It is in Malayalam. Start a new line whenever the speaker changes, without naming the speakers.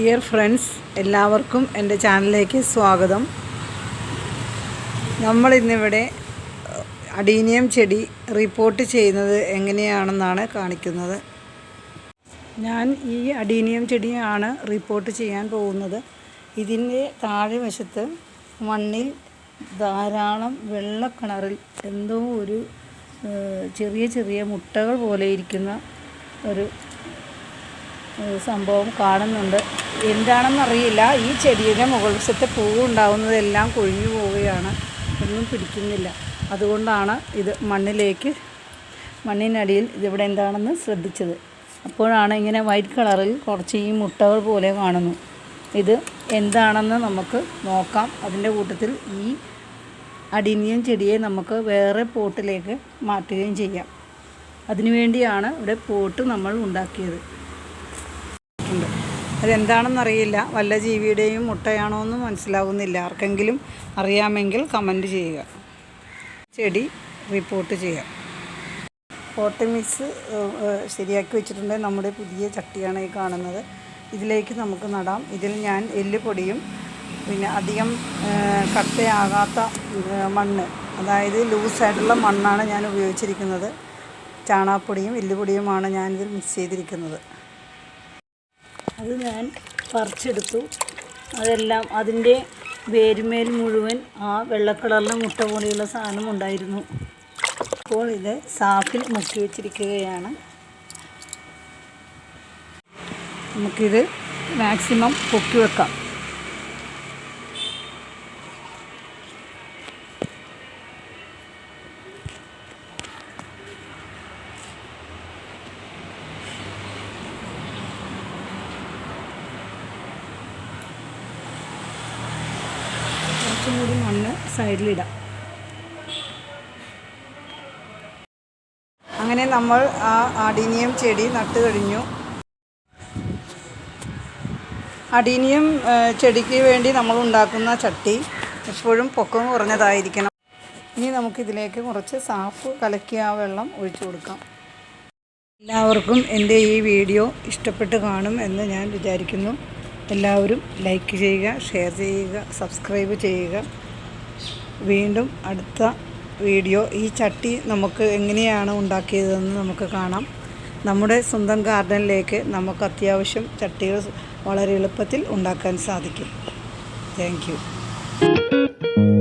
ഫ്രണ്ട്സ് എല്ലാവർക്കും എന്റെ ചാനലിലേക്ക് സ്വാഗതം. നമ്മളിന്നിവിടെ അടീനിയം ചെടി റിപ്പോർട്ട് ചെയ്യുന്നത് എങ്ങനെയാണെന്നാണ് കാണിക്കുന്നത്. ഞാൻ ഈ അടീനിയം ചെടിയാണ് റിപ്പോർട്ട് ചെയ്യാൻ പോകുന്നത്. ഇതിന്റെ താഴെ വശത്ത് മണ്ണിൽ ധാരാളം വെള്ളക്കിണറിൽ എന്തോ ഒരു ചെറിയ ചെറിയ മുട്ടകൾ പോലെ ഇരിക്കുന്ന ഒരു സംഭവം കാണുന്നുണ്ട്. എന്താണെന്നറിയില്ല. ഈ ചെടിയുടെ മുകൾ വശത്തെ പൂവ് കൊഴിഞ്ഞു പോവുകയാണ്. ഒന്നും പിടിക്കുന്നില്ല. അതുകൊണ്ടാണ് ഇത് മണ്ണിലേക്ക് മണ്ണിനടിയിൽ ഇതിവിടെ എന്താണെന്ന് ശ്രദ്ധിച്ചത്. അപ്പോഴാണ് ഇങ്ങനെ വൈറ്റ് കളറിൽ കുറച്ച് ഈ മുട്ടകൾ പോലെ കാണുന്നു. ഇത് എന്താണെന്ന് നമുക്ക് നോക്കാം. അതിന്റെ കൂട്ടത്തിൽ ഈ അടിനിയം ചെടിയെ നമുക്ക് വേറെ പോട്ടിലേക്ക് മാറ്റുകയും ചെയ്യാം. അതിനുവേണ്ടിയാണ് ഇവിടെ പോട്ട് നമ്മൾ ഉണ്ടാക്കിയത്. ഉണ്ട് അതെന്താണെന്നറിയില്ല. വല്ല ജീവിയുടെയും മുട്ടയാണോ എന്ന് മനസ്സിലാകുന്നില്ല ആർക്കെങ്കിലും അറിയാമെങ്കിൽ കമന്റ് ചെയ്യുക. ചെടി റിപ്പോർട്ട് ചെയ്യാം. പോട്ട് മിക്സ് ഏഹ്, ഏഹ്, ശരിയാക്കി വെച്ചിട്ടുണ്ട് നമ്മുടെ പുതിയ ചട്ടിയാണ് ഈ കാണുന്നത്. ഇതിലേക്ക് നമുക്ക് നടാം. ഇതിൽ ഞാൻ എല്ലുപൊടിയും പിന്നെ അധികം കട്ടയാകാത്ത മണ്ണ് അതായത് ലൂസായിട്ടുള്ള മണ്ണാണ് ഞാൻ ഉപയോഗിച്ചിരിക്കുന്നത്. ചാണാപ്പൊടിയും എല്ലുപൊടിയുമാണ് ഞാനിതിൽ മിക്സ് ചെയ്തിരിക്കുന്നത്. അത് ഞാൻ പറിച്ചെടുത്തു. അതെല്ലാം അതിന്റെ വേരുമേൽ മുഴുവൻ ആ വെള്ളക്കളറിലെ മുട്ട പോലെയുള്ള സാധനം ഉണ്ടായിരുന്നു. അപ്പോൾ ഇത് സാഫിൽ മുക്കി വെച്ചിരിക്കുകയാണ്. നമുക്കിത് മാക്സിമം പൊക്കി വെക്കാം. കുറച്ചും കൂടി മണ്ണ് സൈഡിലിടാം. അങ്ങനെ നമ്മൾ ആ അടീനിയം ചെടി നട്ടു കഴിഞ്ഞു. അടീനിയം ചെടിക്ക് വേണ്ടി നമ്മൾ ഉണ്ടാക്കുന്ന ചട്ടി എപ്പോഴും പൊക്കം കുറഞ്ഞതായിരിക്കണം. ഇനി നമുക്കിതിലേക്ക് കുറച്ച് സാഫ് കലക്കിയ ആ വെള്ളം ഒഴിച്ചു കൊടുക്കാം. എല്ലാവർക്കും എന്റെ ഈ വീഡിയോ ഇഷ്ടപ്പെട്ട് കാണും എന്ന് ഞാൻ വിചാരിക്കുന്നു. എല്ലാവരും ലൈക്ക് ചെയ്യുക ഷെയർ ചെയ്യുക സബ്സ്ക്രൈബ് ചെയ്യുക. വീണ്ടും അടുത്ത വീഡിയോ. ഈ ചട്ടി നമുക്ക് എങ്ങനെയാണ് ഉണ്ടാക്കിയതെന്ന് നമുക്ക് കാണാം. നമ്മുടെ സ്വന്തം ഗാർഡനിലേക്ക് നമുക്ക് അത്യാവശ്യം ചട്ടികൾ വളരെ എളുപ്പത്തിൽ ഉണ്ടാക്കാൻ സാധിക്കും. Thank you.